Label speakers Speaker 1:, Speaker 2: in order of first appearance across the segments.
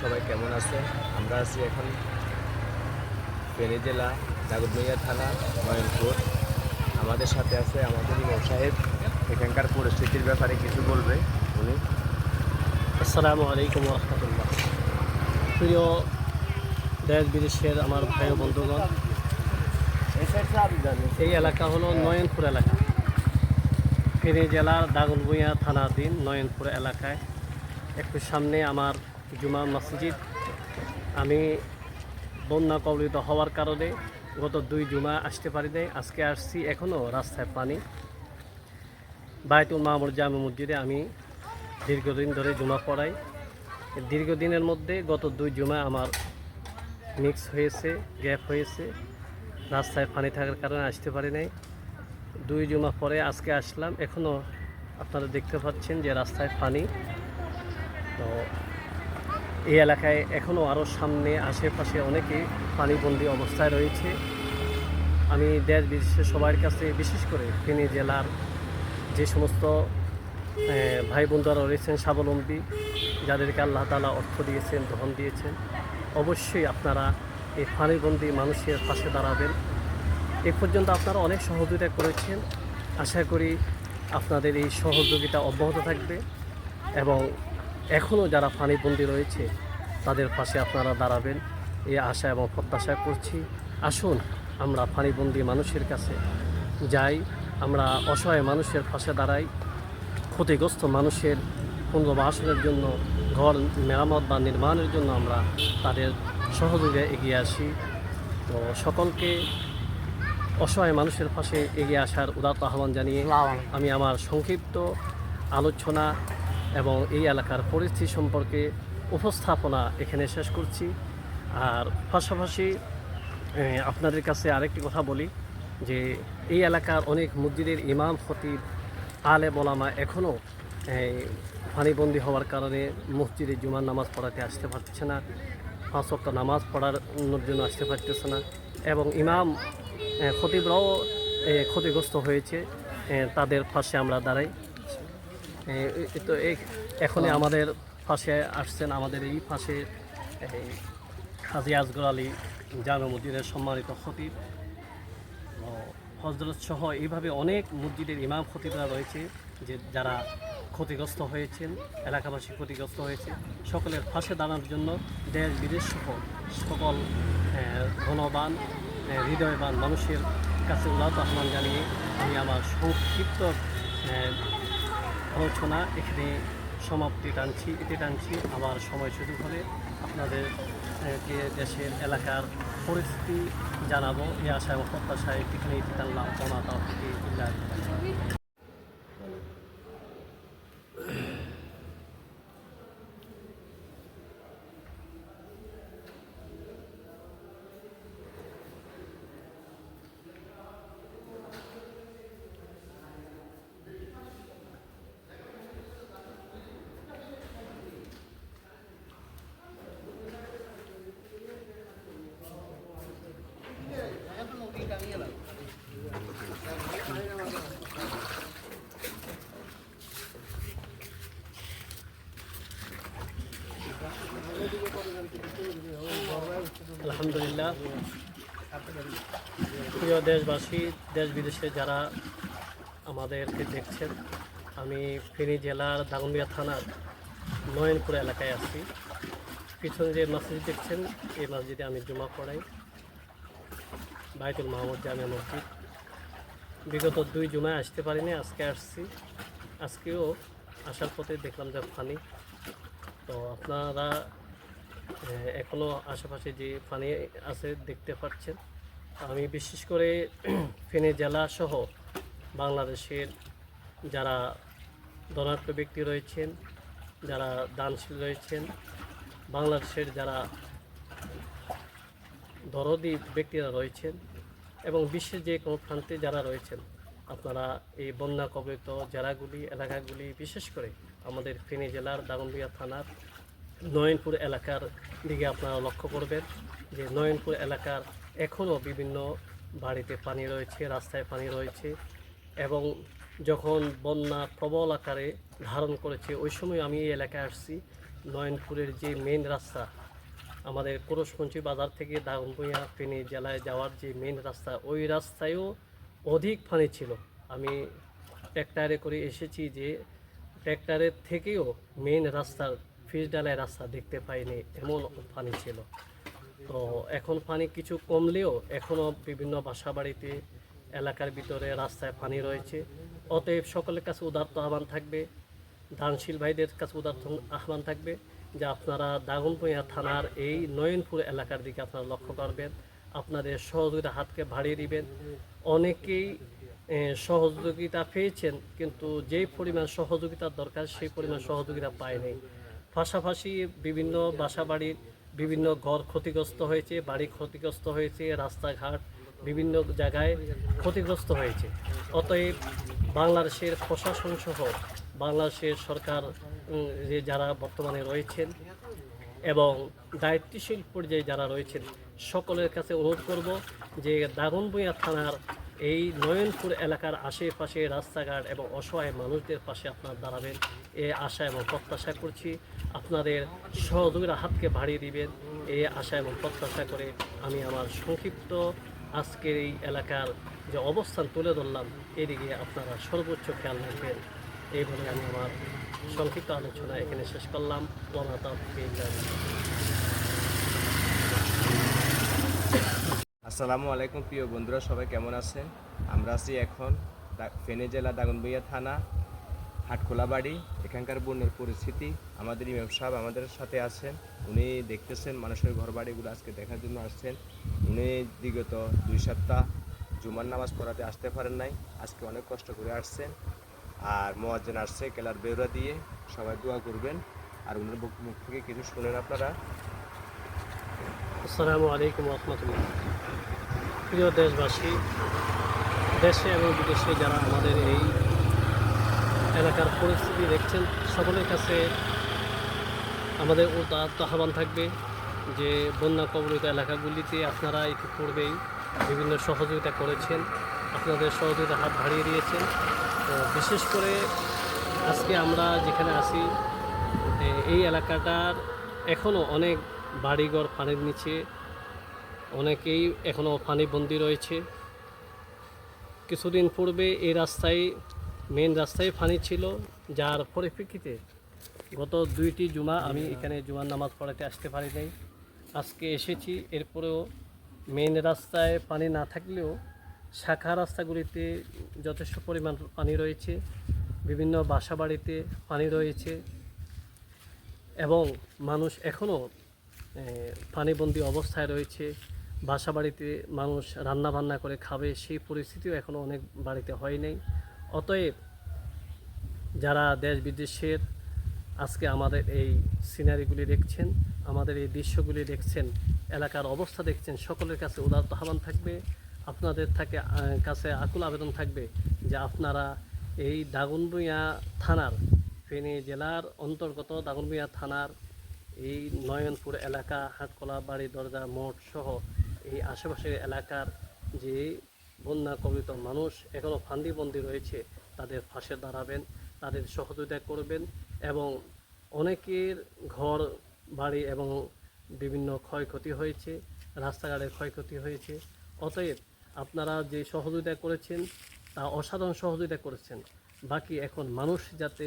Speaker 1: সবাই কেমন আছেন আমরা আছি এখন ফেনী জেলা, নাগরদুনিয়া থানা, নয়নপুর। আমাদের সাথে আছে আমাদের ইমাম সাহেব। এখানকার পরিস্থিতির ব্যাপারে কিছু বলবে উনি।
Speaker 2: আসসালামু আলাইকুম রহমতুল্লাহ। প্রিয় দেশ বিদেশের আমার ভাই বন্ধুগণ, এই এলাকা হলো নয়নপুর এলাকা। ফেনী জেলার দাগনভূঞা থানাধীন নয়নপুর এলাকায়। একটু সামনে আমার জুমা মসজিদ। আমি বন্যা কবলিত হওয়ার কারণে গত দুই জুমা আসতে পারি নাই আজকে আসছি এখনও রাস্তায় পানি। বায়তুল মামুর জামে মসজিদে আমি দীর্ঘদিন ধরে জুমা পড়াই। দীর্ঘদিনের মধ্যে গত দুই জুমা আমার মিক্স হয়েছে, গ্যাপ হয়েছে। রাস্তায় পানি থাকার কারণে আসতে পারি নাই দুই জুমা পরে আজকে আসলাম। এখনও আপনারা দেখতে পাচ্ছেন যে রাস্তায় পানি। তো এই এলাকায় এখনও আরও সামনে আশেপাশে অনেকে পানিবন্দি অবস্থায় রয়েছে। আমি দেশ বিদেশের সবার কাছে বিশেষ করে ফেনী জেলার যে সমস্ত ভাই বোনরা রয়েছেন, স্বাবলম্বী, যাদেরকে আল্লাহ তালা অর্থ দিয়েছেন, ধন দিয়েছেন, অবশ্যই আপনারা এই ফানিবন্দি মানুষের পাশে দাঁড়াবেন। এ পর্যন্ত আপনারা অনেক সহযোগিতা করেছেন। আশা করি আপনাদের এই সহযোগিতা অব্যাহত থাকবে এবং এখনও যারা ফানিবন্দি রয়েছে তাদের পাশে আপনারা দাঁড়াবেন। এই আশা এবং প্রত্যাশা করছি আসুন আমরা ফানিবন্দি মানুষের কাছে যাই আমরা অসহায় মানুষের পাশে দাঁড়াই ক্ষতিগ্রস্ত মানুষের পুনর্বাসনের জন্য ঘর মেরামত বা নির্মাণের জন্য আমরা তাদের সহযোগে এগিয়ে আসি। তো সকলকে অসহায় মানুষের পাশে এগিয়ে আসার উদাত্ত আহ্বান জানিয়ে আমি আমার সংক্ষিপ্ত আলোচনা এবং এই এলাকার পরিস্থিতি সম্পর্কে উপস্থাপনা এখানে শেষ করছি। আর পাশাপাশি আপনাদের কাছে আরেকটি কথা বলি, যে এই এলাকার অনেক মসজিদের ইমাম, খতিব আলে বলামা এখনও পানিবন্দি হওয়ার কারণে মসজিদে জুমার নামাজ পড়াতে আসতে পারছে না, পাঁচ ওয়াক্ত নামাজ পড়ার জন্য আসতে পারতেছে না এবং ইমাম খতিবরাও ক্ষতিগ্রস্ত হয়েছে তাদের পাশে আমরা দাঁড়াই। তো এই এখনই আমাদের পাশে আসছেন আমাদের এই পাশে হাজি আজগর আলী জামে মসজিদের সম্মানিত খতিব। হজরত সহ এইভাবে অনেক মসজিদের ইমাম খতিবরা রয়েছে যে যারা ক্ষতিগ্রস্ত হয়েছেন এলাকাবাসী ক্ষতিগ্রস্ত হয়েছে। সকলের পাশে দাঁড়ানোর জন্য দেশ বিদেশ সহ সকল ধনবান হৃদয়বান মানুষের কাছে উদাত আহ্বান জানিয়ে আমি আমার সংক্ষিপ্ত আলোচনা এখানে সমাপ্তি টানছি, এতে টানছি আবার সময় সুযোগ হলে আপনাদের দেশের এলাকার পরিস্থিতি জানাব। এই আশা এবং প্রত্যাশায় এখানে টানলাম ওমা আলহামদুলিল্লাহ। প্রিয় দেশবাসী দেশ বিদেশে যারা আমাদেরকে দেখছেন, আমি ফেনী জেলার দাগনবিয়া থানার নয়নপুর এলাকায় আছি। পিছনে যে মসজিদ দেখছেন, এই মসজিদে আমি জমা পড়াই। বাইতুল মাহমুদ জামে মসজিদ। বিগত দুই জুমায় আসতে পারিনি, আজকে আসছি। আজকেও আসার পথে দেখলাম যে পানি। তো আপনারা আহ, এখনও আশেপাশে যে পানি আছে দেখতে পাচ্ছেন। আমি বিশেষ করে ফেনী জেলা সহ বাংলাদেশের যারা ধনাঢ্য ব্যক্তি রয়েছেন যারা দানশীল রয়েছেন বাংলাদেশের যারা দরদি ব্যক্তিরা রয়েছেন এবং বিশ্বের যে কোনো প্রান্তে যারা রয়েছেন আপনারা এই বন্যা কবলিত জেলাগুলি এলাকাগুলি বিশেষ করে আমাদের ফেনী জেলার দাগনবিয়া থানার নয়নপুর এলাকার দিকে আপনারা লক্ষ্য করবেন যে নয়নপুর এলাকার এখনও বিভিন্ন বাড়িতে পানি রয়েছে, রাস্তায় পানি রয়েছে এবং যখন বন্যা প্রবল আকারে ধারণ করেছে, ওই সময় আমি এই এলাকায় আসছি। নয়নপুরের যে মেন রাস্তা, আমাদের কোরসপঞ্চি বাজার থেকে দাগনভূঞা ফেনী জেলায় যাওয়ার যে মেন রাস্তা, ওই রাস্তায়ও অধিক পানি ছিল। আমি ট্র্যাক্টারে করে এসেছি যে ট্র্যাক্টারের থেকেও মেন রাস্তার ফিস ডালাই রাস্তা দেখতে পাইনি, এমন পানি ছিল। তো এখন পানি কিছু কমলেও এখনও বিভিন্ন বাসা বাড়িতে এলাকার ভিতরে রাস্তায় পানি রয়েছে। অতএব সকলের কাছে উদার্ত আহ্বান থাকবে, দানশীল ভাইদের কাছে উদার্ত আহ্বান থাকবে যে আপনারা দাগনভূঞা থানার এই নয়নপুর এলাকার দিকে আপনারা লক্ষ্য করবেন, আপনাদের সহযোগিতা হাতকে বাড়িয়ে দিবেন। অনেকেই সহযোগিতা পেয়েছেন, কিন্তু যেই পরিমাণ সহযোগিতার দরকার, সেই পরিমাণ সহযোগিতা পায়নি। পাশাপাশি বিভিন্ন বাসা বাড়ির বিভিন্ন ঘর ক্ষতিগ্রস্ত হয়েছে, বাড়ি ক্ষতিগ্রস্ত হয়েছে, রাস্তাঘাট বিভিন্ন জায়গায় ক্ষতিগ্রস্ত হয়েছে। অতএব বাংলাদেশের প্রশাসন সহ বাংলাদেশের সরকার যে যারা বর্তমানে রয়েছেন এবং দায়িত্বশীল পর্যায়ে যারা রয়েছেন, সকলের কাছে অনুরোধ করব যে দাগনভূঞা থানার এই নয়নপুর এলাকার আশেপাশে রাস্তাঘাট এবং অসহায় মানুষদের পাশে আপনারা দাঁড়াবেন। এ আশা এবং প্রত্যাশা করছি আপনাদের সহযোগীরা হাতকে বাড়িয়ে দিবেন। এই আশা এবং প্রত্যাশা করে আমি আমার সংক্ষিপ্ত আজকের এই এলাকার যে অবস্থান তুলে ধরলাম, এদিকে আপনারা সর্বোচ্চ খেয়াল রাখবেন। এই বলে আমি আমার সংক্ষিপ্ত আলোচনা এখানে শেষ করলাম। ওমা
Speaker 1: আসসালামু আলাইকুম, প্রিয় বন্ধুরা, সবাই কেমন আছেন? আমরা আছি এখন ফেনী জেলা দাগনবইয়া থানা হাটখোলা বাড়ি এখানকার বন্যার পরিস্থিতি, আমাদের ইমাম সাহেব আমাদের সাথে আছেন। উনি দেখতেছেন মানুষের ঘর বাড়িগুলো আজকে দেখার জন্য আসছেন। উনি বিগত দুই সপ্তাহ জুমার নামাজ পড়াতে আসতে পারেন নাই, আজকে অনেক কষ্ট করে আসছেন। আর মোয়াজ্জেন আসছে কেলার বেউরা দিয়ে, সবাই দোয়া করবেন। আর উনার মুখ থেকে কিছু শুনেন আপনারা।
Speaker 2: আসসালামু আলাইকুম রহমতুল্লাহ। প্রিয় দেশবাসী, দেশে এবং বিদেশে যারা আমাদের এই এলাকার পরিস্থিতি দেখছেন, সকলের কাছে আমাদের আহ্বান থাকবে যে বন্যা কবলিত এলাকাগুলিতে আপনারা ইতিপূর্বেই বিভিন্ন সহযোগিতা করেছেন, আপনাদের সহযোগিতা হাত বাড়িয়ে দিয়েছেন। তো বিশেষ করে আজকে আমরা যেখানে আছি এই এলাকাটার এখনও অনেক বাড়িঘর, পানির নিচে অনেকেই এখনও পানিবন্দি রয়েছে। কিছুদিন পূর্বে এই রাস্তায় মেন রাস্তায় পানি ছিল, যার পরিপ্রেক্ষিতে গত দুইটি জুমা আমি এখানে জুমার নামাজ পড়াতে আসতে পারি নাই। আজকে এসেছি, এরপরেও মেন রাস্তায় পানি না থাকলেও শাখা রাস্তাগুলিতে যথেষ্ট পরিমাণ পানি রয়েছে, বিভিন্ন বাসা বাড়িতে পানি রয়েছে এবং মানুষ এখনও পানিবন্দি অবস্থায় রয়েছে। বাসা বাড়িতে মানুষ রান্না বান্না করে খাবে, সেই পরিস্থিতিও এখনও অনেক বাড়িতে হয় নাই। অতএব যারা দেশ বিদেশের, আজকে আমাদের এই সিনারিগুলি দেখছেন, আমাদের এই দৃশ্যগুলি দেখছেন, এলাকার অবস্থা দেখছেন, সকলের কাছে উদারত আহ্বান থাকবে। আপনাদের থাকে কাছে আকুল আবেদন থাকবে যে আপনারা এই দাগনভূঞা থানার, ফেনী জেলার অন্তর্গত দাগনভূঞা থানার এই নয়নপুর এলাকা, হাটকলা, বাড়ি, দরজা মোড় সহ এই আশেপাশের এলাকার যে বন্যা কবিত মানুষ এখনও ফান্দিবন্দি রয়েছে, তাদের পাশে দাঁড়াবেন, তাদের সহযোগিতা করবেন এবং অনেকের ঘর, বাড়ি এবং বিভিন্ন ক্ষয়ক্ষতি হয়েছে, রাস্তাঘাটের ক্ষয়ক্ষতি হয়েছে। অতএব আপনারা যে সহযোগিতা করেছেন, তা অসাধারণ সহযোগিতা করেছেন। বাকি এখন মানুষ যাতে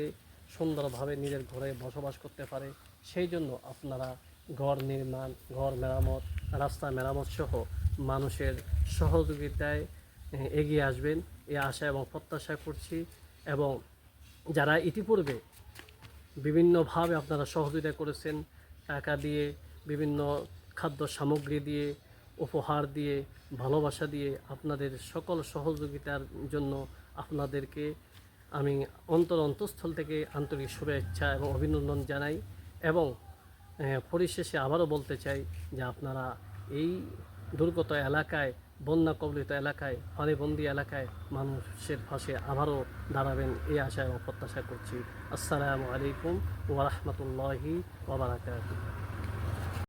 Speaker 2: সুন্দরভাবে নিজের ঘরে বসবাস করতে পারে, সেই জন্য আপনারা ঘর নির্মাণ, ঘর মেরামত, রাস্তা মেরামত সহ মানুষের সহযোগিতায় এগিয়ে আসবেন। এই আশা এবং প্রত্যাশা করছি এবং যারা ইতিপূর্বে বিভিন্নভাবে আপনারা সহযোগিতা করেছেন, টাকা দিয়ে, বিভিন্ন খাদ্য সামগ্রী দিয়ে, উপহার দিয়ে, ভালোবাসা দিয়ে আপনাদের সকল সহযোগিতার জন্য আপনাদেরকে আমি অন্তর অন্তঃস্থল থেকে আন্তরিক শুভেচ্ছা এবং অভিনন্দন জানাই এবং পরিশেষে আবারও বলতে চাই যে আপনারা এই দুর্গত এলাকায় বন্যা কবলিত এলাকায়, পানিবন্দি এলাকায় মানুষের পাশে আবারও দাঁড়াবেন এই আশায় এবং প্রত্যাশা করছি। আসসালামু আলাইকুম ওরহমতুল্লাহি ওবরাকাতুহ